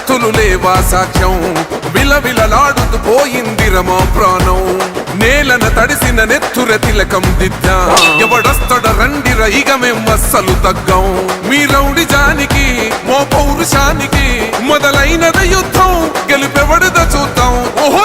కత్తులు లేవా సాక్ష్యం? విలవిలలాడుతూ పోయింది రమా ప్రాణం. నేలన తడిసిన నెత్తుర తిలకం దిద్దా. ఎవడొస్తడ రండి రైగ మేం అస్సలు తగ్గం. మీ రౌడి జానికి మో పౌరుషానికి మొదలైనద యుద్ధం. గెలుపెవడద చూద్దాం. ఓహో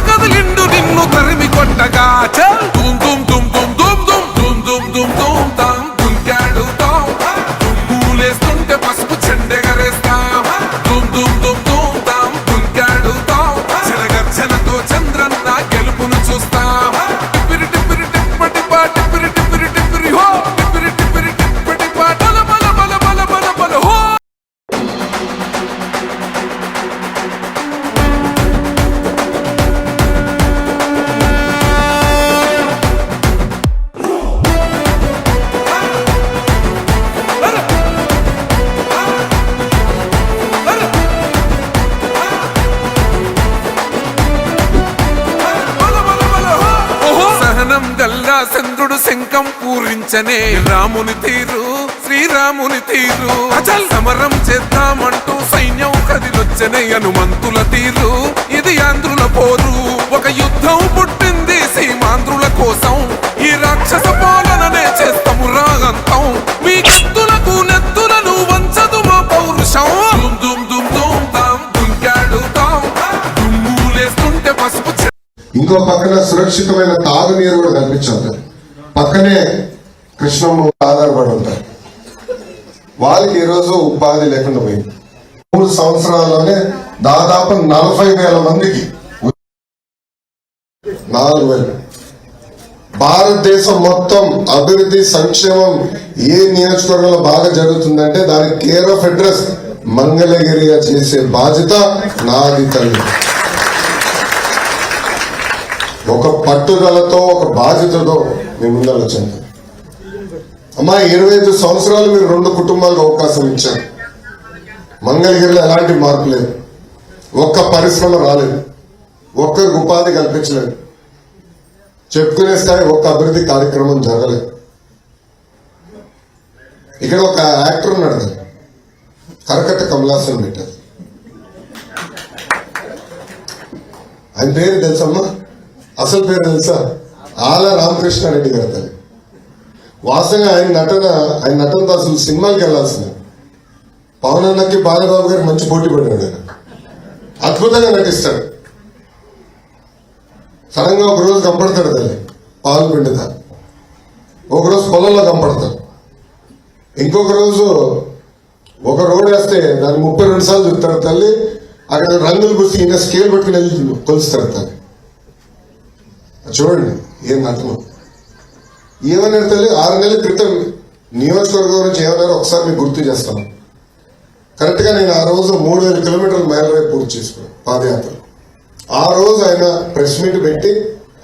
పూరించనే రాముని తీరు శ్రీరాముని తీరు. అచల్ సమరం చేద్దామంటూ సైన్యం కదిలొచ్చనే హనుమంతుల తీరు. ఇది ఆంధ్రుల పోరు. ఒక యుద్ధం పుట్టింది సీమాంధ్రుల కోసం. ఈ రాక్షస పాలననే చేస్తాము రాగంతం. మీ కత్తులకు నెత్తులను వంచదు మా పౌరుషం. దుమ్ దుమ్ దుమ్ పసుపు ఇంకో పక్కన సురక్షితమైన తాగునీరు కూడా కనిపించాలి పక్కనే కృష్ణమ్మ ఆధారపడి ఉంటారు వాళ్ళకి ఈరోజు ఉపాధి లేకుండా పోయింది. మూడు సంవత్సరాల్లోనే దాదాపు నలభై వేల మందికి నాలుగు వేలు. భారతదేశం మొత్తం అభివృద్ధి సంక్షేమం ఏ నియోజకవర్గంలో బాగా జరుగుతుందంటే దానికి కేర్ ఆఫ్ అడ్రస్ మంగళగిరిగా చేసే బాధ్యత నాది తల్లి. ఒక పట్టుదలతో ఒక బాధ్యతతో మీ ముందర వచ్చింది అమ్మా ఇరవై ఐదు సంవత్సరాలు మీరు రెండు కుటుంబాలకు అవకాశం ఇచ్చారు. మంగళగిరిలో ఎలాంటి మార్పు లేదు. ఒక్క పరిశ్రమ రాలేదు. ఒక్కరికి ఉపాధి కల్పించలేదు. చెప్పుకునే స్థాయి ఒక్క అభివృద్ధి కార్యక్రమం జరగలేదు. ఇక్కడ ఒక యాక్టర్ ఉన్నాడు కరకట్ట కమలాసన్ పెట్టారు. ఆయన పేరు తెలుసమ్మా అసలు పేరు తెలుసా? ఆల రామకృష్ణారెడ్డి గారు తల్లి. వాస్తవంగా ఆయన నటన ఆయన నటనతో అసలు సినిమాకి వెళ్ళాల్సింది. పవన్ అన్నకి బాలబాబు గారు మంచి పోటీ పడినాడు ఆయన అద్భుతంగా నటిస్తాడు. సడన్గా ఒక రోజు తల్లి పాలు పిండుతా. ఒక రోజు పొలంలో కంపడతాడు ఇంకొక రోజు ఒక రోడ్ వేస్తే దాన్ని ముప్పై రెండు సార్లు చూస్తాడు తల్లి. అక్కడ రంగులు పూసి ఈయన స్కేల్ పట్టుకుని వెళ్ళి కొలుస్తాడు తల్లి. చూడండి ఏం నటనం. ఏమన్నారు తల్లి? ఆరు నెలల క్రితం నియోజకవర్గం నుంచి ఏమన్నారో ఒకసారి మీకు గుర్తు చేస్తాను కరెక్ట్గా నేను ఆ రోజు మూడు వేల కిలోమీటర్ల మైల్ పూర్తి చేసుకున్నాను పాదయాత్ర. ఆ రోజు ఆయన ప్రెస్ మీట్ పెట్టి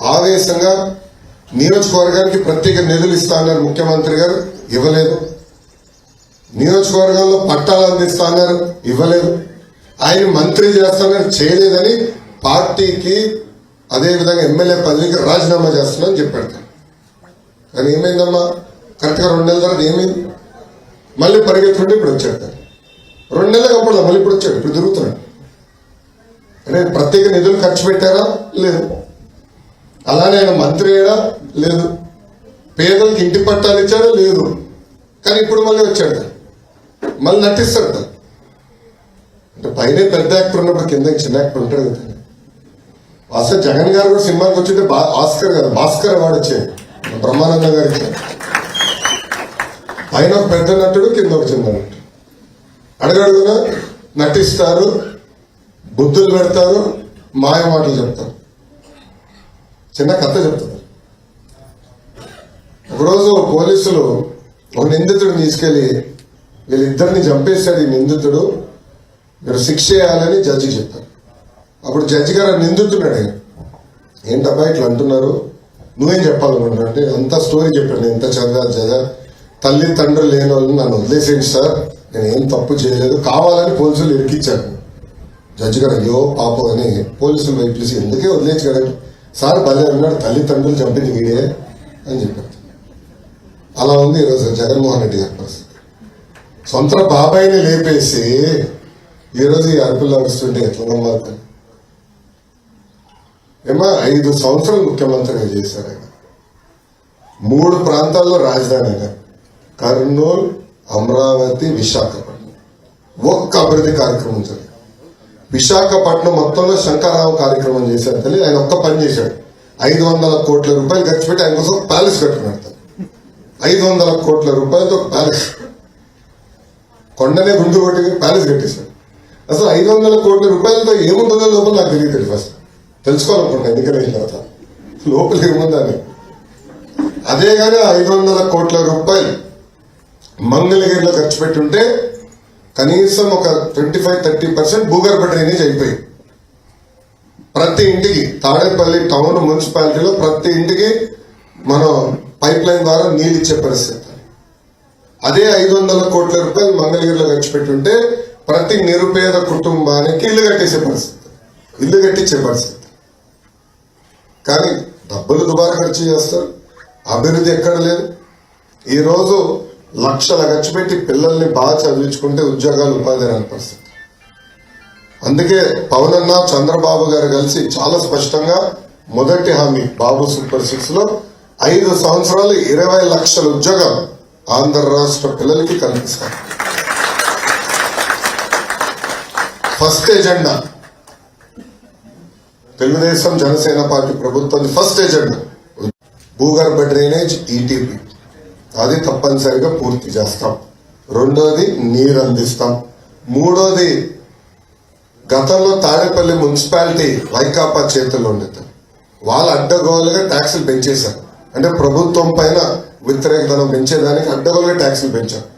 ఆవేశంగా నియోజకవర్గానికి ప్రత్యేక నిధులు ఇస్తా అన్నారు ముఖ్యమంత్రి గారు ఇవ్వలేదు. నియోజకవర్గంలో పట్టాలు అందిస్తా అన్నారు ఇవ్వలేదు. ఆయన మంత్రి చేస్తానని చేయలేదని పార్టీకి అదేవిధంగా ఎమ్మెల్యే పదవికి రాజీనామా చేస్తున్నానని చెప్పాడు. కానీ ఏమైందమ్మా? కరెక్ట్గా రెండు నెలల తర్వాత ఏమైంది? మళ్ళీ పరిగెత్తుంటే ఇప్పుడు వచ్చాడు తను. రెండు నెలలు కప్పడదా మళ్ళీ ఇప్పుడు వచ్చాడు ఇప్పుడు తిరుగుతున్నాడు. అంటే ప్రత్యేక నిధులు ఖర్చు పెట్టారా? లేదు. అలానే ఆయన మంత్రి అయ్యాడా? లేదు. పేదలకు ఇంటి పట్టాలు ఇచ్చాడా? లేదు. కానీ ఇప్పుడు మళ్ళీ వచ్చాడు మళ్ళీ నటిస్తాడు తను. అంటే పైన పెద్ద యాక్టర్ ఉన్నప్పుడు కింద చిన్న యాక్టర్ ఉంటాడు కదా. అసలు జగన్ గారు కూడా సినిమాకి వచ్చింటే బా- ఆస్కర్ కదా భాస్కర్ వాడు వచ్చాడు. బ్రహ్మానంద గారికి ఆయన పెద్ద నటుడు కింద ఒక చిన్న నటుడు. అడగడుగున? నటిస్తారు బుద్ధులు పెడతారు మాయ మాటలు చెప్తారు. చిన్న కథ చెప్తారు ఒకరోజు పోలీసులు ఒక నిందితుడిని తీసుకెళ్ళి వీళ్ళిద్దరిని చంపేశాడు ఈ నిందితుడు. మీరు శిక్ష చేయాలని జడ్జికి చెప్పారు. అప్పుడు జడ్జి గారు నిందితుడు అడిగారు. ఏంటబ్బా ఇట్లా అంటున్నారు? నువ్వేం చెప్పాలనుకుంటున్నా అంటే అంత స్టోరీ చెప్పాను ఎంత చదివా చదివా. తల్లి తండ్రులు లేని వాళ్ళని నన్ను వదిలేసేయండి సార్. నేను ఏం తప్పు చేయలేదు. కావాలని పోలీసులు ఇరికిచ్చారు. జడ్జి గారు అయ్యో పాపం అని పోలీసులు వైపులేసి ఎందుకే వదిలేచ్చు కదా సార్ భలే అన్నాడు తల్లిదండ్రులు చంపింది వీడే అని చెప్పారు. అలా ఉంది ఈరోజు జగన్మోహన్ రెడ్డి గారి పరిస్థితి. సొంత బాబాయిని లేపేసి ఈరోజు ఈ అరుపులు నడుస్తుంటే ఎట్లా నమ్మాలి? ఏమా ఐదు సంవత్సరాలు ముఖ్యమంత్రిగా చేశారు ఆయన. మూడు ప్రాంతాల్లో రాజధాని ఆయన. కర్నూలు అమరావతి విశాఖపట్నం. ఒక్క అభివృద్ధి కార్యక్రమం జరిగింది విశాఖపట్నం మొత్తంలో శంకరరావు కార్యక్రమం చేశారు తల్లి. ఆయన ఒక్క పని చేశాడు. ఐదు వందల కోట్ల రూపాయలు ఖర్చు పెట్టి ఆయన కోసం ప్యాలెస్ కట్టుకున్నాడు తల్లి. ఐదు వందల కోట్ల రూపాయలతో ప్యాలెస్. కొండనే గుండు కొట్టి ప్యాలెస్ కట్టేశాడు. అసలు ఐదు వందల కోట్ల రూపాయలతో ఏముంటుందో లోపల నాకు తెలియదు ఫస్ట్ తెలుసుకోవాలనుకుంటా ఎన్నికలు అయిన తర్వాత. లోపల ఏముందని అదే? కానీ ఐదు వందల కోట్ల రూపాయలు మంగళగిరిలో ఖర్చు పెట్టుంటే కనీసం ఒక ట్వంటీ ఫైవ్ థర్టీ పర్సెంట్ భూగర్భ డ్రైనేజ్ అయిపోయింది ప్రతి ఇంటికి తాడేపల్లి టౌన్ మున్సిపాలిటీలో ప్రతి ఇంటికి మనం పైప్ లైన్ ద్వారా నీళ్ళు ఇచ్చే పరిస్థితి. అదే ఐదు వందల కోట్ల రూపాయలు మంగళగిరిలో ఖర్చు పెట్టుంటే ప్రతి నిరుపేద కుటుంబానికి ఇల్లు కట్టేసే పరిస్థితి. ఇల్లు కట్టించే పరిస్థితి. కానీ డబ్బులు దుబారా ఖర్చు చేస్తారు. అభివృద్ధి ఎక్కడ లేదు. ఈరోజు లక్షల ఖర్చు పెట్టి పిల్లల్ని బాగా చదివించుకుంటే ఉద్యోగాలు ఉపాధి రాని పరిస్థితి. అందుకే పవన్ అన్న చంద్రబాబు గారు కలిసి చాలా స్పష్టంగా మొదటి హామీ బాబు సూపర్ సిక్స్లో ఐదు సంవత్సరాలు ఇరవై లక్షల ఉద్యోగాలు ఆంధ్ర రాష్ట్ర పిల్లలకి కల్పిస్తారు. First agenda Telugu Desam Janasena party ప్రభుత్వం ఫస్ట్ ఎజెండా. భూగర్భ డ్రైనేజ్ ఈటీపీ అది తప్పనిసరిగా పూర్తి చేస్తాం. రెండోది నీరు అందిస్తాం. మూడోది గతంలో తాడేపల్లి మున్సిపాలిటీ వైకాపా చేతుల్లో ఉండేది. వాళ్ళు అడ్డగోలుగా ట్యాక్సులు పెంచేశారు. అంటే ప్రభుత్వం పైన వ్యతిరేకతను పెంచేదానికి అడ్డగోలుగా ట్యాక్సులు పెంచారు.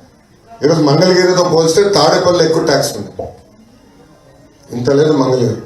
ఈరోజు మంగళగిరితో పోలిస్తే తాడేపల్లి ఎక్కువ ట్యాక్స్ ఉంది. ఇంత లేదు మంగళగిరి.